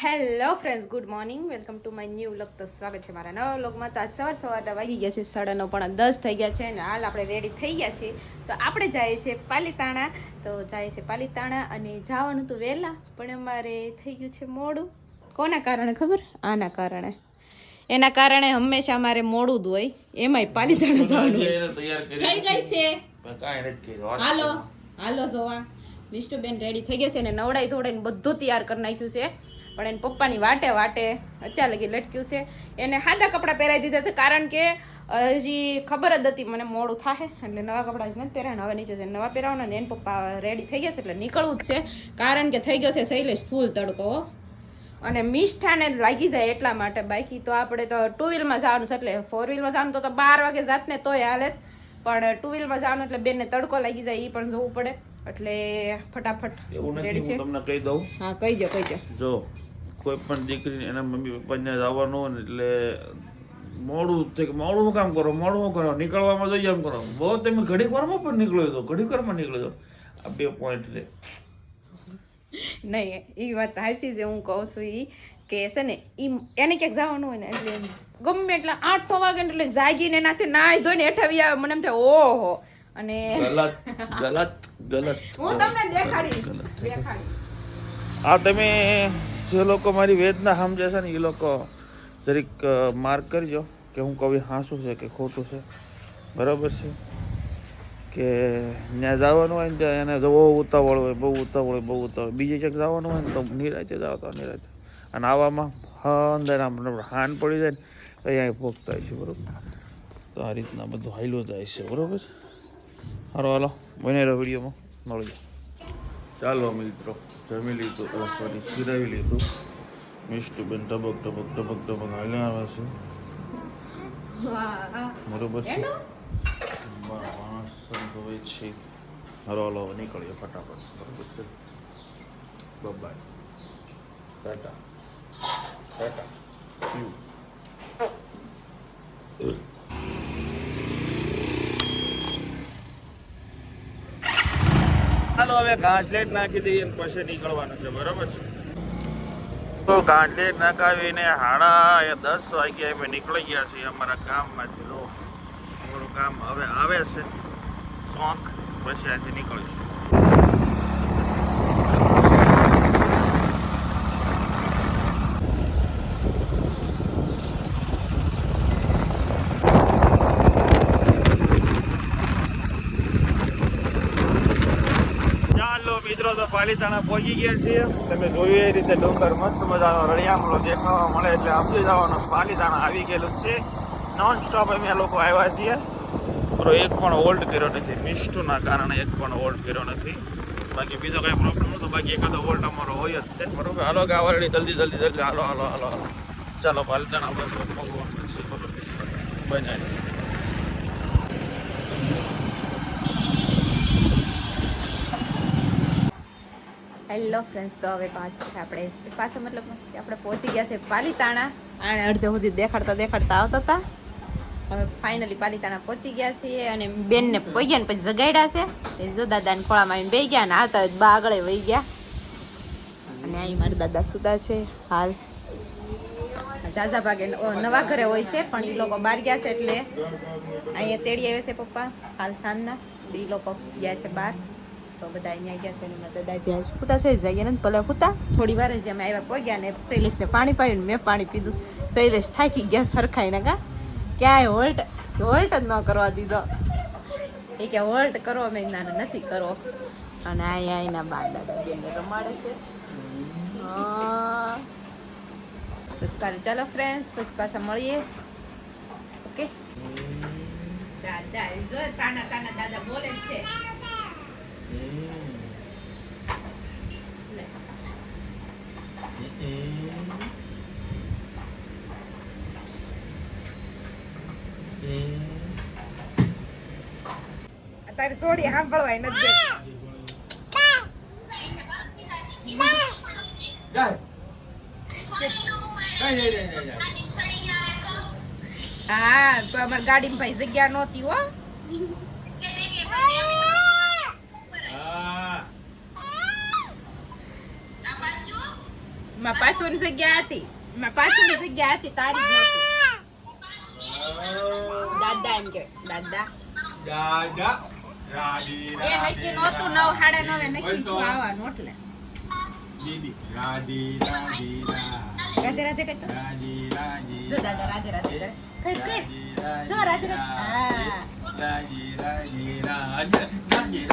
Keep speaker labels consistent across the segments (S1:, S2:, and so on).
S1: Hello friends good morning welcome to my new vlog તો સ્વાગત છે મારા નવા વ્લોગમાં તો આજ સવાર સવારના વાગી ગયા છે. સાડા નવ પણ દસ થઈ ગયા છે અને હાલ આપણે રેડી થઈ ગયા છીએ. તો આપણે જઈએ છીએ પાલીતાણા. તો જઈએ છે પાલીતાણા અને જવાનું તો વહેલા પણ અમારે થઈ ગયું છે મોડું. કોના કારણે ખબર? આના કારણે. એના કારણે હંમેશા અમારે મોડું જ હોય. એમાંય પાલીતાણા જવાનું થઈ ગઈ છે. હાલો હાલો જોવા. વિષ્ણુબેન રેડી થઈ ગયા છે અને નવડાઈ ધોડાઈને બધું તૈયાર કરી નાખ્યું છે. પણ એને પપ્પાની વાટે વાટે અત્યારે લગી લટક્યું છે. એને સાદા કપડાં પહેરાવી દીધા હતા કારણ કે હજી ખબર જ હતી મને મોડું થાય એટલે નવા કપડાં જ નથી પહેરાવાના હવે નીચે છે નવા પહેરાવવાના ને એને પપ્પા રેડી થઈ ગયા છે એટલે નીકળવું જ છે. કારણ કે થઈ ગયો છે શૈલેષ ફૂલ તડકો. અને મિષ્ઠાને લાગી જાય એટલા માટે બાકી તો આપણે તો ટુ વ્હીલમાં જવાનું છે એટલે ફોર વ્હીલમાં જવાનું તો બાર વાગે જાત ને તોય હાલે જ. પણ ટુ વ્હીલમાં જવાનું એટલે બેનને તડકો લાગી જાય એ પણ જોવું પડે. એટલે ફટાફટ
S2: એવું નથી હું તમને કહી દઉં.
S1: હા કહી દો કહી દો
S2: જો કોઈ પણ દીકરી એના મમ્મી પપ્પાને જવાનું હોય ને એટલે મોડું થાય કે મોડું હું કામ કરો? મોડું હું કરો? નીકળવામાં જોઈએ એમ કરો. બહુ તમે ઘડીક વારમાં પણ નીકળો તો. ઘડીક વારમાં નીકળો છો આ બે પોઈન્ટ છે.
S1: નહીં એ વાત સાચી છે હું કહું છું એ કે છે ને એ એને ક્યાંક જવાનું હોય ને એટલે ગમે એટલે આઠ વાગે ને એટલે જાગીને નાથી નાહી ધોઈને હેઠાવી આવે. મને એમ થાય ઓહો. અને
S2: ગલત ગલત ગલત.
S1: હું તમને દેખાડીશ દેખાડીશ.
S2: આ તમે જે લોકો મારી વેદના સમજે છે ને એ લોકો જરીક માર્ક કરજો કે હું કવિ હાંસું છે કે ખોટું છે. બરાબર છે? કે ત્યાં જવાનું હોય ને ત્યાં એને બહુ ઉતાવળ હોય, બહુ ઉતાવળ હોય, બહુ ઉતાવળ. બીજે ક્યાંક જવાનું હોય ને તો નિરાતે જાઓ તો નિરાતે. અને આવામાં અંદર આમ હાન પડી જાય ને, તો અહીંયા ભોગતા છે, બરાબર? તો આ રીતના બધું હાઈલું જાય છે, બરાબર? સારો હાલો બને રહ્યો વિડીયોમાં. મળીએ. ચાલો મિત્રો જમી લીધું સોરી સિરાવી લીધું મિષ્ટુબેન ટબક ટબક ટબક ટબક હાલ્યા આવે છે બરોબર છે માણસ સંભવે છે હરો હલો નીકળીએ ફટાફટ બરોબર છે બાય ટાટા ટાટા ચાલો હવે ઘાસલેટ નાખી દઈએ પછી નીકળવાનું છે, બરોબર છે? તો નાખાવીને હાડા એ દસ વાગ્યા અમે નીકળી ગયા છીએ અમારા ગામમાંથી. રો અમારું ગામ હવે આવે છે શોખ પછી અહીંથી નીકળીશું ચાલો મિત્રો, તો પાલીતાણા પહોંચી ગયા છીએ. તમે જોયું એ રીતે ડુંગર મસ્ત મજાનો રળિયામણો દેખાવા મળે એટલે આપી જવાનો પાલીતાણા આવી ગયેલું છે. નોન સ્ટોપ અમે લોકો આવ્યા છીએ. મારો એક પણ હોલ્ડ કર્યો નથી. મિસ્ટુના કારણે એક પણ હોલ્ડ કર્યો નથી. બાકી બીજો કાંઈ પ્રોબ્લેમ નહોતો. બાકી એકાદો હોલ્ડ અમારો હોય જ છે. બરોબર? હાલો ગાવરડી જલ્દી જલ્દી જલ્દી. હાલો હાલો હાલો હાલો. ચાલો, પાલીતાણા બસ ભગવાન છે
S1: હેલો ફ્રેન્ડ્સ તો હવે પાંચ છે આપણે પાછા મતલબ આપણે પહોંચી ગયા છે પાલીતાણા. આણે અડધે સુધી દેખાડતા દેખાડતા આવતા હતા. હવે ફાઇનલી પાલીતાણા પહોંચી ગયા છીએ અને બેનને પગ્યા ને પછી જગાડ્યા છે. એ જો દાદાને ખોળામાં આવીને બેસી ગયા ને આવતા જ બા આગળ વહી ગયા. અને અહીં મારા દાદા સુતા છે, હાલ. જાજા ભાગે નવા ઘરે હોય છે, પણ એ લોકો બહાર ગયા છે એટલે અહીંયા તેડી આવે છે પપ્પા, હાલ સાંજના. એ લોકો ગયા છે બહાર. તો બધા અહીંયા ગયા છે અને મારા દાદા જ્યાં હુતા છે જઈએ ને ભલે હુતા થોડી વાર જ અમે આવ્યા પહોંચ્યા ને શૈલેષને પાણી પાયું મેં પાણી પીધું. શૈલેષ થાકી ગયા સરખાઈને કા. ક્યાંય હોલ્ટ હોલ્ટ જ ન કરવા દીધો. એ કે હોલ્ટ કરો અમે ના ના, નથી કરો. અને અહીંયા એના બા રમાડે છે. તો ચાલો ફ્રેન્ડ્સ પછી પાછા મળીએ. ઓકે દાદા જો સાના સાના દાદા બોલે છે. તારી સોડી સાંભળવાય નથી હા તો અમારી ગાડી ભાઈ જગ્યા નહોતી હો. માં પાછળની જગ્યા હતી. માં પાછળની જગ્યા હતી તારી જ નહોતી. દાદા એમ કે દાદા.
S3: દાદા રાડી
S1: એ નક્કી નહોતું નવ સાડા નવે નક્કી આવવાનું એટલે.
S3: દીદી રાડી રાડી રા
S1: રાધે રાધે કહેતો
S3: રાડી રાડી
S1: જો દાદા રાધે રાધે કરે. કર કર જો રાધે રાધે. હા.
S3: રાજી રાજી રાધે.
S1: રાજી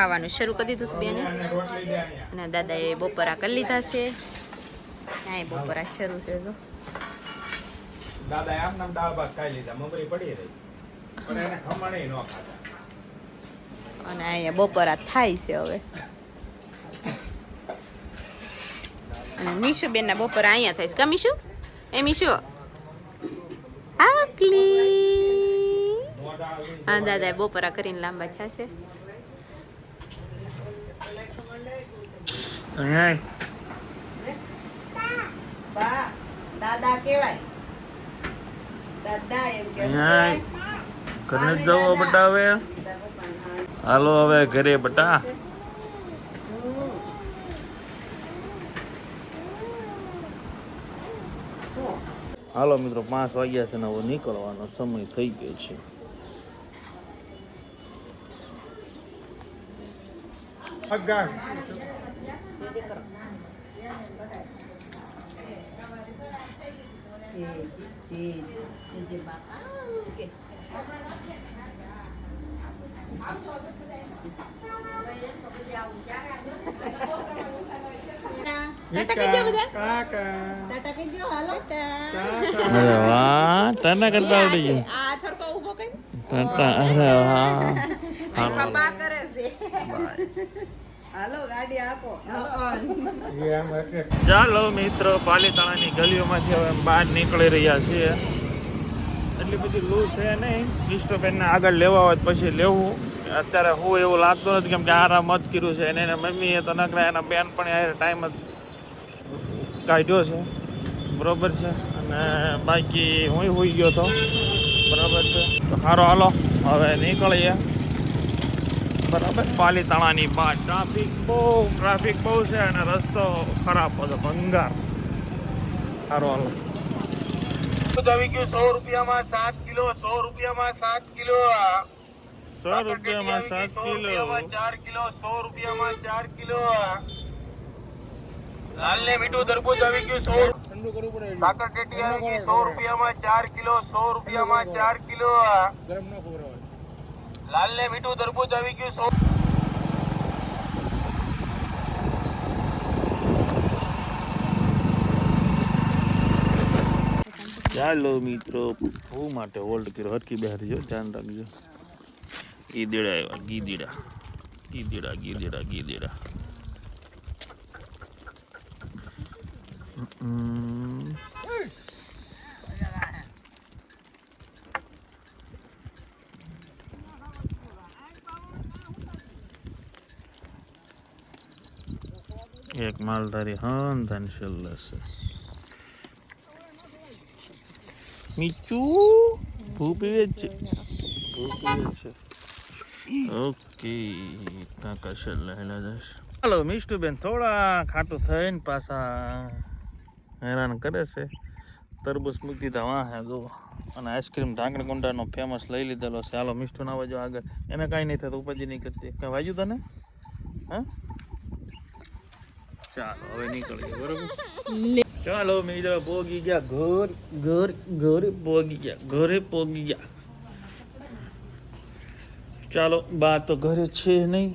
S1: ખાવાનું શરૂ કરી દીધું છે બેને. અને દાદાએ બપોરા કરી લીધા છે. ક્યાંય બપોરા શરૂ છે જો
S3: દાદા આમ નામ દાળ ભાત ખાઈ લીધા મમરી પડી રહી. પણ એને ખમણે ન ખાતા
S1: અને અહીંયા બપોરા થાય છે હવે. અને મીશુ બેનના બપોરા અહીંયા થાય છે. કા મીશુ? એ મીશુ. આકલી હા દાદાએ બપોરા કરીને લાંબા થયા છે.
S4: બા દાદા કેવાય દાદા એમ કે
S2: ઘરે જવો બટા હવે હાલો હવે ઘરે બટા. હાલો મિત્રો પાંચ વાગ્યા છે ને હવે નીકળવાનો સમય થઈ ગયો છે.
S3: અગાર.
S1: ટાટા કહેજો બધા
S3: કાકા
S4: દાદા કહેજો હાલો
S2: અરે વાહ તને કરતા આવડી ગયું
S1: આ થરકો ઊભો કરી
S2: તાતા અરે વાહ હાલો
S1: બા કરે છે
S2: ચાલો મિત્રો પાલીતાણાની ગલીઓમાંથી હવે બહાર નીકળી રહ્યા છીએ. એટલી બધી લૂ છે નહીં. વિષ્ણુબેનને આગળ લેવા હોય પછી લેવું. અત્યારે હું એવું લાગતું નથી કેમ કે આરામ મત કર્યું છે. એને એના મમ્મીએ તો નકરા એના બેન પણ ટાઈમ જ કાઢ્યો છે. બરોબર છે. અને બાકી હું હોઈ ગયો હતો બરાબર છે. તો સારો હાલો. હવે નીકળીએ. બરાબર. પાલીતાણાની બહાર ટ્રાફિક બહુ ટ્રાફિક બહુ છે અને રસ્તો ખરાબ હતો ભંગાર. સારો હાલો. આવી ગયું સો રૂપિયામાં સાત કિલો સો રૂપિયામાં સાત કિલો. સો રૂપિયામાં સાત કિલો. ચાર કિલો સો રૂપિયામાં ચાર કિલો. લાલ ને મીઠું તરબૂચ આવી ગયું સો સાકર ટેટી આવી ગઈ સો રૂપિયામાં ચાર કિલો સો રૂપિયામાં ચાર કિલો.
S3: ગરમ ન ખબર
S2: લાલ ને મીઠું તરબૂચ આવી ગયું, સો ચાલો મિત્રો, હું માટે હોલ્ડ કર્યો હરકી બહાર જો, ધ્યાન રાખજો ગીદીડા આવ્યા ગીદીડા ગીદીડા ગીદીડા ગીદીડા હમ. એક માલધારી હન ધન છેલ્લે છે મીચું ભૂ પીવે જ છે ભૂ પીવે છે ઓકે કાકા છેલ્લે હેલા જશે હાલો મિષ્ટુબેન થોડા ખાટું થઈને પાછા હેરાન કરે છે તરબૂચ મૂકી દીધા વાહ હે જો અને આઈસ્ક્રીમ ઢાંકણ કુંડાનો ફેમસ લઈ લીધેલો છે હાલો મિષ્ટુ ના વાજો આગળ એને કાંઈ નહીં થતું ઉપજી નહીં કરતી કાંઈ વાજ્યું તને હા ચાલો હવે નીકળીએ બરોબર? ચાલો મિત્રો પોગી ગયા ઘર ઘર ઘરે પોગી ગયા ઘરે પોગી ગયા. ચાલો બા તો ઘરે છે નહીં.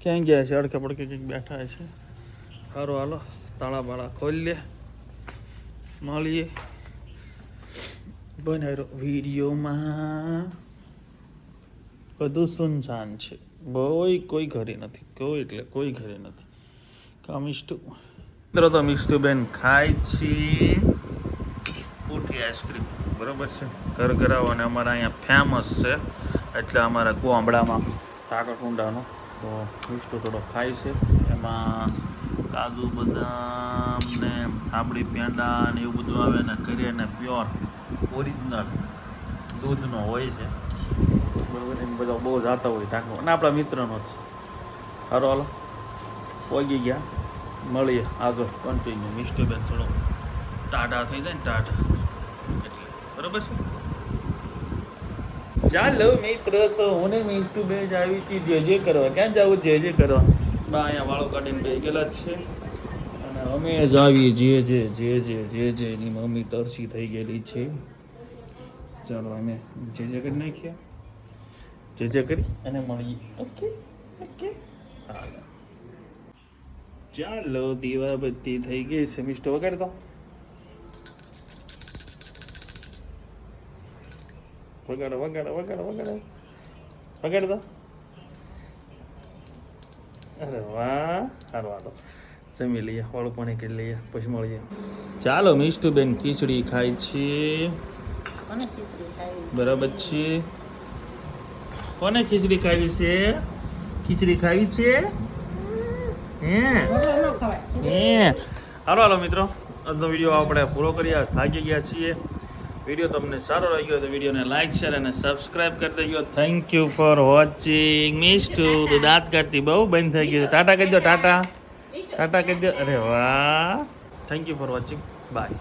S2: ક્યાં ગયા છે? અડકે પડકે કંઈક બેઠા છે. સારું હાલો તાળા બાળા ખોલી લે. મળીએ. બનાવ્યો વિડીયોમાં. બધું સુનસાન છે. કોઈ કોઈ ઘરે નથી. કોઈ એટલે કોઈ ઘરે નથી. કા મિષ્ટુ મિત્રો, તો મિષ્ટુબેન ખાય છે. પૂઠી આઈસ્ક્રીમ. બરોબર છે? ઘર ઘરાવો અને અમારા અહીંયા ફેમસ છે. એટલે અમારા ગામડામાં કાકરકુંડાનો તો મિષ્ટુ થોડો ખાય છે. એમાં કાજુ, બદામ ને થાબડી, પેંડા ને એવું બધું આવે ને ઘરે ને પ્યોર ઓરિજિનલ દૂધનો હોય છે. બરોબર? એમ બધા બહુ જાતા હોય ટાંકો અને આપણા મિત્રનો જ છે. હરો હાલો. પહોંચી ગયા. મળીએ આગળ કન્ટિન્યુ મિસ્ટરબેન થોડો ટાટા થઈ જાય ને ટાટા એટલે બરોબર છે? ચાલો મિત્ર તો હું ને બે જ આવી હતી જે જે કરવા. ક્યાં જવું જે જે કરવા? બા અહીંયા વાળો કાઢીને બે ગયેલા જ છે. અને અમે જ આવીએ જે જે જે જે જે જે એની મમ્મી તરસી થઈ ગયેલી છે. ચાલો અમે જે જે કરી નાખીએ. જે જે કરી. અને મળીએ. Okay okay. હાલો ચાલો દીવાબત્તી થઈ ગઈ છે મિસ્ટર વગાડતો. વગાડો વગાડો વગાડો વગાડો. વગાડતો. અરે વાહ સારું હાલો. જમી લઈએ વાળું પાણી કરી લઈએ પછી મળીએ. ચાલો મિષ્ટુબેન ખીચડી ખાય છે. બરાબર છે. કોને ખીચડી ખાવી છે? ખીચડી ખાવી છે? હે? હાલો હાલો મિત્રો. આજનો વીડિયો આપણે પૂરો કર્યા થાકી ગયા છીએ. વીડિયો તમને સારો લાગ્યો તો વિડીયોને લાઈક શેર અને સબસ્ક્રાઇબ કરી દેજો. થેન્ક યુ ફોર વોચિંગ મિસ ટુ દાંત કાઢતી બહુ બંધ થઈ ગયું ટાટા કહી દો ટાટા ટાટા કહી દો અરે વાહ. Thank you for watching bye